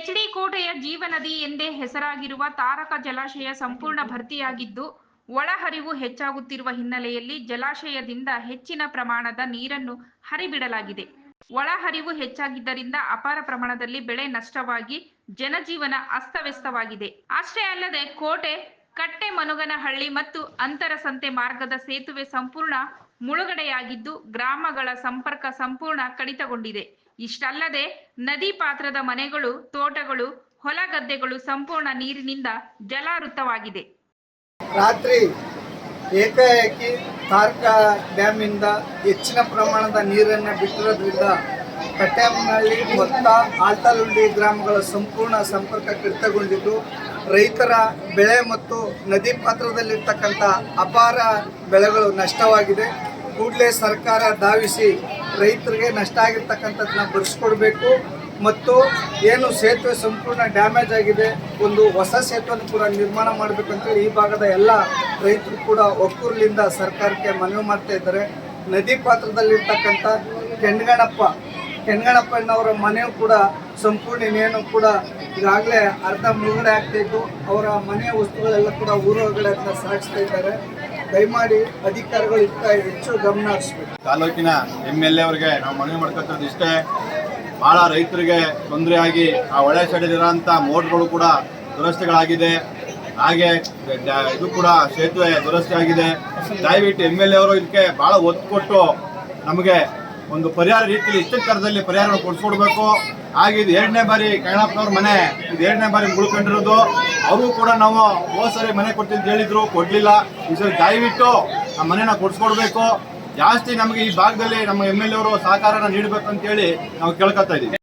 HD ಕೋಟೆಯ ಜೀವನದಿ ಎಂದೇ ಹೆಸರಾಗಿರುವ ತಾರಕ ಜಲಾಶಯ ಸಂಪೂರ್ಣ ಭರ್ತಿಯಾಗಿದ್ದು, ಒಳಹರಿವು ಹೆಚ್ಚಾಗುತ್ತಿರುವ ಹಿನ್ನೆಲೆಯಲ್ಲಿ ಜಲಾಶಯದಿಂದ ಹೆಚ್ಚಿನ ಪ್ರಮಾಣದ ನೀರನ್ನು ಹರಿಬಿಡಲಾಗಿದೆ. ಒಳಹರಿವು ಹೆಚ್ಚಾಗಿದ್ದರಿಂದ ಅಪಾರ ಪ್ರಮಾಣದಲ್ಲಿ ಬೆಳೆ ನಷ್ಟವಾಗಿ ಜನಜೀವನ ಅಸ್ತವ್ಯಸ್ತವಾಗಿದೆ. ಅಷ್ಟೇ ಅಲ್ಲದೆ ಕೋಟೆ ಕಟ್ಟೆ ಮನುಗನಹಳ್ಳಿ ಮತ್ತು ಅಂತರಸಂತೆ ಮಾರ್ಗದ ಸೇತುವೆ ಸಂಪೂರ್ಣ ಮುಳುಗಡೆಯಾಗಿದ್ದು, ಗ್ರಾಮಗಳ ಸಂಪರ್ಕ ಸಂಪೂರ್ಣ ಕಡಿತಗೊಂಡಿದೆ. ಇಷ್ಟಲ್ಲದೆ ನದಿ ಪಾತ್ರದ ಮನೆಗಳು, ತೋಟಗಳು, ಹೊಲ ಗದ್ದೆಗಳು ಸಂಪೂರ್ಣ ನೀರಿನಿಂದ ಜಲಾವೃತವಾಗಿದೆ. ರಾತ್ರಿ ಏಕಾಏಕಿ ತಾರ್ಕ ಡ್ಯಾಮಿಂದ ಹೆಚ್ಚಿನ ಪ್ರಮಾಣದ ನೀರನ್ನು ಬಿಟ್ಟಿರೋದ್ರಿಂದ ಕಟ್ಯಾಮನಹಳ್ಳಿ ಮೊತ್ತ ಆಲ್ತಾಲುಂಡಿ ಗ್ರಾಮಗಳ ಸಂಪೂರ್ಣ ಸಂಪರ್ಕ ಕಡಿತಗೊಂಡಿದ್ದು, ರೈತರ ಬೆಳೆ ಮತ್ತು ನದಿ ಪಾತ್ರದಲ್ಲಿರ್ತಕ್ಕಂಥ ಅಪಾರ ಬೆಳೆಗಳು ನಷ್ಟವಾಗಿದೆ. ಕೂಡಲೇ ಸರ್ಕಾರ ಧಾವಿಸಿ ರೈತರಿಗೆ ನಷ್ಟ ಆಗಿರ್ತಕ್ಕಂಥದ್ದನ್ನ ಬರೆಸ್ಕೊಡ್ಬೇಕು ಮತ್ತು ಏನು ಸೇತುವೆ ಸಂಪೂರ್ಣ ಡ್ಯಾಮೇಜ್ ಆಗಿದೆ, ಒಂದು ಹೊಸ ಸೇತುವೆಯನ್ನು ಕೂಡ ನಿರ್ಮಾಣ ಮಾಡಬೇಕಂತೇಳಿ ಈ ಭಾಗದ ಎಲ್ಲ ರೈತರು ಕೂಡ ಒಕ್ಕೂರಿನಿಂದ ಸರ್ಕಾರಕ್ಕೆ ಮನವಿ ಮಾಡ್ತಾ ಇದ್ದಾರೆ. ನದಿ ಪಾತ್ರದಲ್ಲಿರ್ತಕ್ಕಂಥ ಕೆಣ್ಗಣಪ್ಪ ಕೆಣ್ಗಣಪ್ಪನವರ ಮನೆಯು ಕೂಡ ಸಂಪೂರ್ಣ ಇನ್ನೇನು ಕೂಡ ಈಗಾಗಲೇ ಅರ್ಧ ಮುಳುಗಡೆ ಆಗ್ತಿದ್ದು ಅವರ ಮನೆಯ ವಸ್ತುಗಳೆಲ್ಲ ಕೂಡ ಊರೊಳಗಡೆ ಅಂತ ಸಾಗಿಸ್ತಾ ಇದ್ದಾರೆ. ದಯಮಾಡಿ ಅಧಿಕಾರಿಗಳು ಇಷ್ಟ ಹೆಚ್ಚು ಗಮನ ಹರಿಸ್ಬೇಕು. ತಾಲೂಕಿನ ಎಂ ಎಲ್ ಎ ಅವರಿಗೆ ನಾವು ಮನವಿ ಮಾಡ್ಕೊತಿರೋದು ಇಷ್ಟೇ. ಭಾಳ ರೈತರಿಗೆ ತೊಂದರೆ ಆಗಿ ಆ ಒಳೆ ಸೈಡಲ್ಲಿರೋಂಥ ಮೋಟ್ಗಳು ಕೂಡ ದುರಸ್ತಿಗಳಾಗಿದೆ. ಹಾಗೆ ಇದು ಕೂಡ ಸೇತುವೆ ದುರಸ್ತಿ ಆಗಿದೆ. ದಯವಿಟ್ಟು ಎಂ ಎಲ್ ಎ ಅವರು ಇದಕ್ಕೆ ಭಾಳ ಒತ್ತು ಕೊಟ್ಟು ನಮಗೆ ಒಂದು ಪರಿಹಾರ ರೀತಿಯಲ್ಲಿ ಇಷ್ಟ ಕರದಲ್ಲಿ ಪರಿಹಾರಗಳು ಕೊಡಿಸ್ಕೊಡ್ಬೇಕು. ಹಾಗೆ ಎರಡನೇ ಬಾರಿ ಕಣ್ಣಪ್ಪನವ್ರ ಮನೆ, ಇದು ಎರಡನೇ ಬಾರಿ ಮುಳ್ಕೊಂಡಿರೋದು. ಅವರು ಕೂಡ ನಾವು ಹೋದ್ ಸರಿ ಮನೆ ಕೊಡ್ತೀವಿ ಅಂತ ಹೇಳಿದ್ರು, ಕೊಡ್ಲಿಲ್ಲ. ಈ ಸರಿ ದಯವಿಟ್ಟು ಆ ಮನೆನ ಕೊಡಿಸ್ಕೊಡ್ಬೇಕು. ಜಾಸ್ತಿ ನಮಗೆ ಈ ಭಾಗದಲ್ಲಿ ನಮ್ಮ ಎಂ ಎಲ್ ಎ ಅವರು ಸಹಕಾರನ ನೀಡಬೇಕು ಅಂತೇಳಿ ನಾವು ಕೇಳ್ಕೊತಾ ಇದೀವಿ